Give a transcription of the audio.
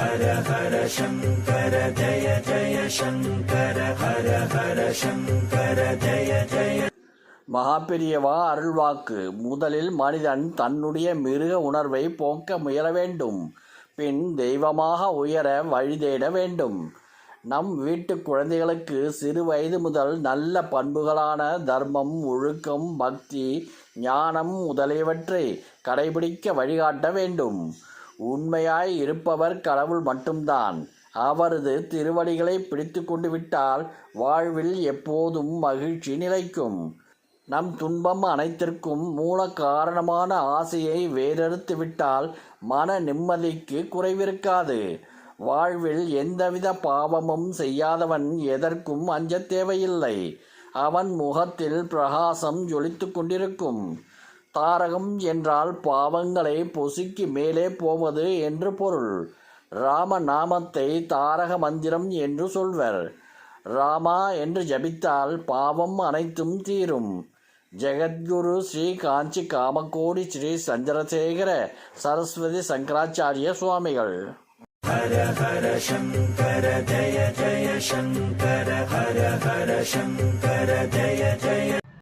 ஹர ஹர சங்கர ஜய ஜய சங்கர ஹர ஹர சங்கர ஜய ஜய. மகாபெரியவா அருள்வாக்கு. முதலில் மனிதன் தன்னுடைய மிருக உணர்வை போக்க முயல வேண்டும். பின் தெய்வமாக உயர வழி தேட வேண்டும். நம் வீட்டு குழந்தைகளுக்கு சிறு வயது முதல் நல்ல பண்புகளான தர்மம் ஒழுக்கம் பக்தி ஞானம் முதலியவற்றை கடைபிடிக்க வழிகாட்ட வேண்டும். உண்மையாய் இருப்பவர் கடவுள் மட்டும்தான். அவரது திருவடிகளை பிடித்து கொண்டு விட்டால் வாழ்வில் எப்போதும் மகிழ்ச்சி நிலைக்கும். நம் துன்பம் அனைத்திற்கும் மூல காரணமான ஆசையை வேறறுத்து விட்டால் மன நிம்மதிக்கு குறைவிருக்காது. வாழ்வில் எந்தவித பாவமும் செய்யாதவன் எதற்கும் அஞ்சத் தேவையில்லை. அவன் முகத்தில் பிரகாசம் ஜொலித்து கொண்டிருக்கும். தாரகம் என்றால் பாவங்களை பொசுக்கி மேலே போவது என்று பொருள். ராம நாமத்தை தாரக மந்திரம் என்று சொல்வர். ராமா என்று ஜபித்தால் பாவம் அனைத்தும் தீரும். ஜெகத்குரு ஸ்ரீ காஞ்சி காமகோடி ஸ்ரீ சந்திரசேகர சரஸ்வதி சங்கராச்சாரிய சுவாமிகள். ஹர ஹர சங்கர ஜய ஜய சங்கர ஹர ஹர சங்கர ஜய ஜய